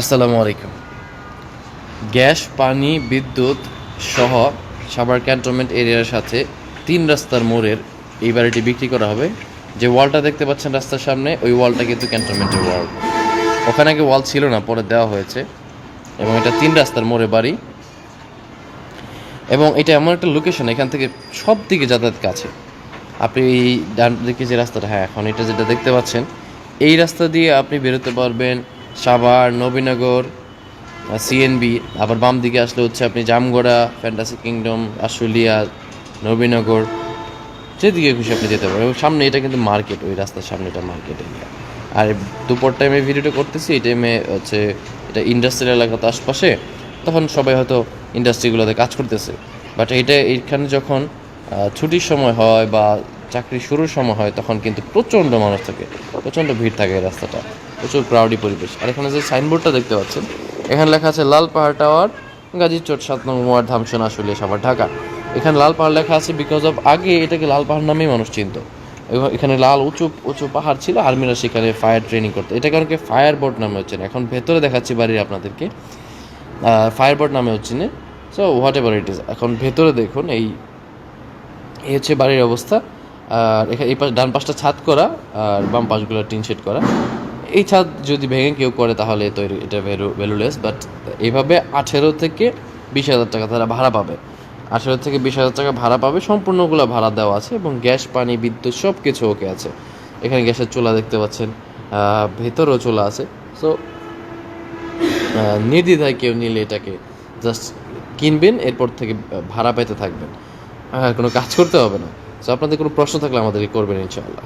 আসসালামু আলাইকুম। গ্যাস, পানি, বিদ্যুৎ সহ সাভার ক্যান্টনমেন্ট এরিয়ার সাথে তিন রাস্তার মোড়ের এই বাড়িটি বিক্রি করা হবে। যে ওয়ালটা দেখতে পাচ্ছেন রাস্তার সামনে, ওই ওয়ালটা কিন্তু ক্যান্টনমেন্টের ওয়াল। ওখানে আগে ওয়াল ছিল না, পরে দেওয়া হয়েছে। এবং এটা তিন রাস্তার মোড়ে বাড়ি। এবং এটা এমন একটা লোকেশন এখান থেকে সব দিকে যাতায়াত কাছে। আপনি এই ডান দিকে যে রাস্তাটা হ্যাঁ এখন এটা যেটা দেখতে পাচ্ছেন, এই রাস্তা দিয়ে আপনি বেরোতে পারবেন সাভার, নবীনগর সিএনবি আবার বাম দিকে আসলে হচ্ছে আপনি জামগড়া ফ্যান্টাসি কিংডম আশুলিয়া নবীনগর, যেদিকে খুশি আপনি যেতে পারেন। এবং সামনে এটা কিন্তু মার্কেট ওই রাস্তার সামনে এটা মার্কেট এরিয়া আর দুপুর টাইমে ভিডিওটা করতেছি, এই টাইমে হচ্ছে এটা ইন্ডাস্ট্রিয়াল এলাকা তো আশপাশে, তখন সবাই হয়তো ইন্ডাস্ট্রিগুলোতে কাজ করতেছে। বাট এটা এইখানে যখন ছুটির সময় হয় বা চাকরি শুরুর সময় হয়, তখন কিন্তু প্রচণ্ড মানুষ থাকে, প্রচণ্ড ভিড় থাকে এই রাস্তাটা। প্রচুর ক্রাউডি পরিবেশ। আর এখানে যে সাইনবোর্ডটা দেখতে পাচ্ছেন, এখানে লেখা আছে, লাল পাহাড় টাওয়ার, গাজীর চোট, সাত নং ওয়ার্ড, ধামসন আসলে সবার ঢাকা। এখানে লাল পাহাড় লেখা আছে বিকজ অফ আগে এটাকে লাল পাহাড় নামেই মানুষ চিনত। এবং এখানে লাল উঁচু উঁচু পাহাড় ছিল, আর্মিরা সেখানে ফায়ার ট্রেনিং করতো। এটাকে অনেকে ফায়ার বোর্ড নামে হচ্ছে না এখন ভেতরে দেখাচ্ছি বাড়ির আপনাদেরকে। ফায়ার বোর্ড নামে হচ্ছে না so whatever it is এখন ভেতরে দেখুন, এই এই হচ্ছে বাড়ির অবস্থা। আর এখানে এই পাশ ডান পাশটা ছাদ করা, আর বাম পাশগুলো টিন শেড করা। এই ছাদ যদি ভেঙে কেউ করে, তাহলে তৈরি এটা ভ্যালু ভ্যালুলেস বাট এইভাবে আঠেরো থেকে বিশ হাজার টাকা তারা ভাড়া পাবে। আঠেরো থেকে বিশ হাজার টাকা ভাড়া পাবে, সম্পূর্ণগুলো ভাড়া দেওয়া আছে এবং গ্যাস, পানি, বিদ্যুৎ সব কিছু ওকে আছে। এখানে গ্যাসের চুলা দেখতে পাচ্ছেন ভেতরেও চুলা আছে। সো নির্দ্বিধায় কেউ নিলে এটাকে জাস্ট কিনবেন, এরপর থেকে ভাড়া পেতে থাকবেন। আর কোনো কাজ করতে হবে না। সো আপনাদের কোনো প্রশ্ন থাকলে আমাদেরকে করবেন, ইনশাআল্লাহ।